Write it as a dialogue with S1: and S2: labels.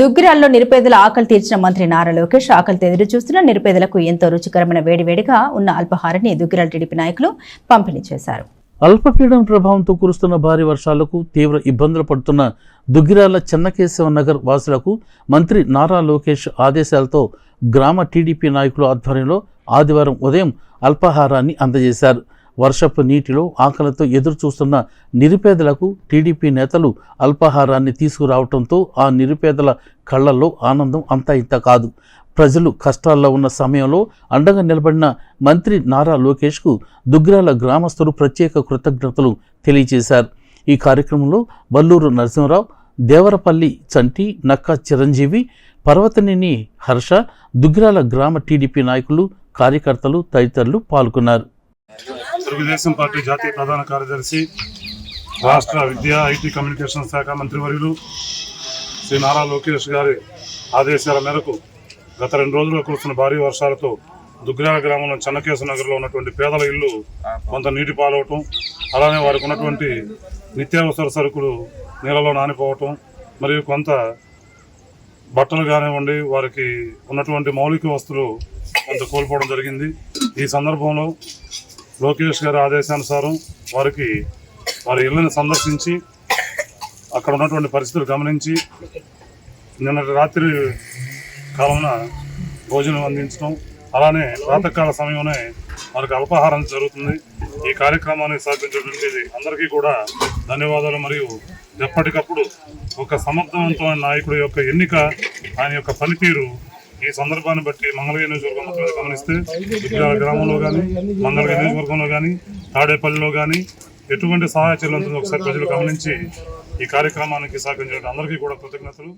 S1: దుగ్గిరాల్లో నిరుపేదల ఆకలి తీర్చిన మంత్రి నారా లోకేష్ ఆకలితో ఎదురు చూస్తున్న నిరుపేదలకు ఎంతో రుచికరమైన వేడివేడిగా ఉన్న అల్పహారాన్ని దుగ్గిరాల టీడీపీ నాయకులు పంపిణీ చేశారు.
S2: అల్పపీడన ప్రభావంతో కురుస్తున్న భారీ వర్షాలకు తీవ్ర ఇబ్బందులు పడుతున్న దుగ్గిరాల చెన్నకేశవ నగర్ వాసులకు మంత్రి నారా లోకేష్ ఆదేశాలతో గ్రామ టీడీపీ నాయకుల ఆధ్వర్యంలో ఆదివారం ఉదయం అల్పాహారాన్ని అందజేశారు. వర్షపు నీటిలో ఆకలితో ఎదురు చూస్తున్న నిరుపేదలకు టీడీపీ నేతలు అల్పాహారాన్ని తీసుకురావడంతో ఆ నిరుపేదల కళ్ళల్లో ఆనందం అంతా ఇంత కాదు. ప్రజలు కష్టాల్లో ఉన్న సమయంలో అండగా నిలబడిన మంత్రి నారా లోకేష్కు దుగ్గిరాల గ్రామస్తులు ప్రత్యేక కృతజ్ఞతలు తెలియజేశారు. ఈ కార్యక్రమంలో బల్లూరు నరసింహరావు దేవరపల్లి చంటి నక్కా చిరంజీవి పర్వతనేని హర్ష దుగ్గిరాల గ్రామ టీడీపీ నాయకులు కార్యకర్తలు తదితరులు పాల్గొన్నారు.
S3: తెలుగుదేశం పార్టీ జాతీయ ప్రధాన కార్యదర్శి రాష్ట్ర విద్యా ఐటీ కమ్యూనికేషన్ శాఖ మంత్రివర్యులు శ్రీ నారా లోకేష్ గారి ఆదేశాల మేరకు గత రెండు రోజులుగా కురుస్తున్న భారీ వర్షాలతో దుగ్గిరాల గ్రామంలో చెన్నకేశ నగర్లో ఉన్నటువంటి పేదల ఇల్లు కొంత నీటి పాలవటం అలానే వారికి ఉన్నటువంటి నిత్యావసర సరుకులు నీళ్ళలో నానిపోవటం మరియు కొంత బట్టలు కానివ్వండి వారికి ఉన్నటువంటి మౌలిక వస్తువులు కొంత కోల్పోవడం జరిగింది. ఈ సందర్భంలో లోకేష్ గారి ఆదేశానుసారం వారికి వారి ఇళ్ళను సందర్శించి అక్కడ ఉన్నటువంటి పరిస్థితులు గమనించి నిన్నటి రాత్రి కాలమున భోజనం అందించడం అలానే ప్రాతకాల సమయంలోనే మనకు అల్పాహారం జరుగుతుంది. ఈ కార్యక్రమాన్ని సహకరించినటువంటి అందరికీ కూడా ధన్యవాదాలు. మరియు ఎప్పటికప్పుడు ఒక సమర్థవంతమైన నాయకుడి యొక్క ఎన్నిక ఆయన యొక్క పనితీరు ఈ సందర్భాన్ని బట్టి మంగళగిరి నియోజకవర్గం మొత్తం గమనిస్తే విద్యాల గ్రామంలో కానీ మంగళగిరి నియోజకవర్గంలో కానీ తాడేపల్లిలో కానీ ఎటువంటి సహాయ చర్యలు ఉంటుందో ఒకసారి ప్రజలు గమనించి ఈ కార్యక్రమానికి సహకరించిన అందరికీ కూడా కృతజ్ఞతలు.